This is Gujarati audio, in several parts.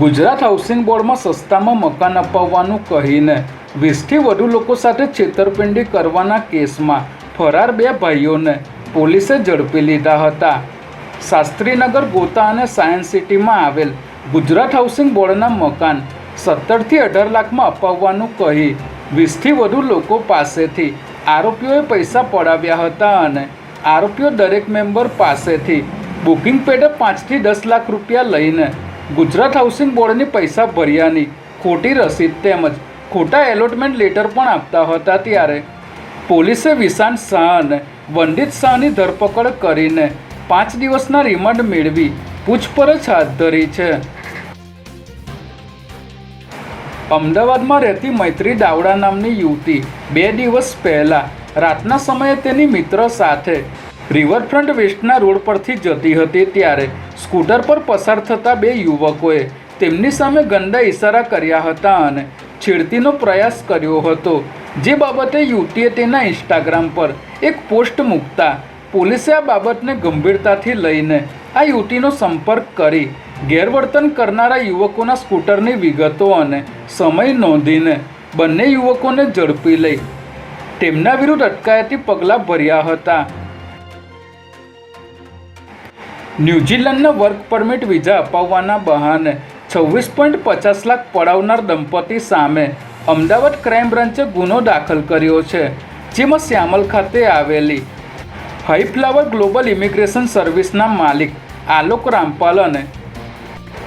ગુજરાત હાઉસિંગ બોર્ડમાં સસ્તામાં મકાન અપાવવાનું કહીને વીસથી વધુ લોકો સાથે છેતરપિંડી કરવાના કેસમાં ફરાર બે ભાઈઓને પોલીસે ઝડપી લીધા હતા. શાસ્ત્રીનગર, ગોતા અને સાયન્સ સિટીમાં આવેલ ગુજરાત હાઉસિંગ બોર્ડના મકાન સત્તરથી અઢાર લાખમાં અપાવવાનું કહી વીસથી વધુ લોકો પાસેથી આરોપીઓએ પૈસા પડાવ્યા હતા અને આરોપીઓ દરેક મેમ્બર પાસેથી બુકિંગ પેડે પાંચથી દસ લાખ રૂપિયા લઈને ગુજરાત હાઉસિંગ બોર્ડની પૈસા ભર્યાની ખોટી રસીદ તેમજ ખોટા એલોટમેન્ટ લેટર પણ આપતા હતા ત્યારે. પોલીસે વિશાંત શાહ અને શાહની ધરપકડ કરીને પાંચ દિવસના રિમાન્ડ મેળવી પૂછપરછ હાથ ધરી છે. અમદાવાદમાં રહેતી મૈત્રી દાવડા નામની યુવતી બે દિવસ પહેલાં રાતના સમયે તેની મિત્ર સાથે રિવરફ્રન્ટ વેસ્ટના રોડ પરથી જતી હતી ત્યારે સ્કૂટર પર પસાર થતા બે યુવકોએ તેમની સામે ગંદા ઇશારા કર્યા હતા અને છેડતીનો પ્રયાસ કર્યો હતો. જે બાબતે યુવતીએ તેના ઇન્સ્ટાગ્રામ પર એક પોસ્ટ મૂકતા પોલીસે આ બાબતને ગંભીરતાથી લઈને આ યુવતીનો સંપર્ક કરી ગેરવર્તન કરનારા યુવકોના સ્કૂટરની વિગતો અને સમય નોંધીને બંને યુવકોને ઝડપી લઈ તેમના વિરુદ્ધ અટકાયતી પગલાં ભર્યા હતા. ન્યૂઝીલેન્ડના વર્ક પરમિટ વિઝા અપાવવાના બહાને છવ્વીસ પોઈન્ટ પચાસ લાખ પડાવનાર દંપતી સામે અમદાવાદ ક્રાઇમ બ્રાન્ચે ગુનો દાખલ કર્યો છે, જેમાં શ્યામલ ખાતે આવેલી હાઈફ્લાવર ગ્લોબલ ઇમિગ્રેશન સર્વિસના માલિક આલોક રામપાલ અને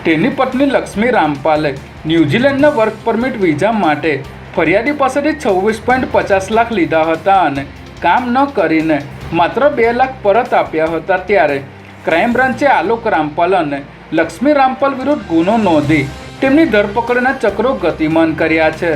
તેની પત્ની લક્ષ્મી રામપાલે ન્યૂઝીલેન્ડના વર્ક પરમિટ વિઝા માટે ફરિયાદી પાસેથી છવ્વીસ પોઈન્ટ પચાસ લાખ લીધા હતા અને કામ ન કરીને માત્ર બે લાખ પરત આપ્યા હતા ત્યારે ક્રાઇમ બ્રાન્ચે આલોક રામપાલ અને લક્ષ્મી રામપાલ વિરુદ્ધ ગુનો નોંધી તેમની ધરપકડના ચક્રો ગતિમાન કર્યા છે.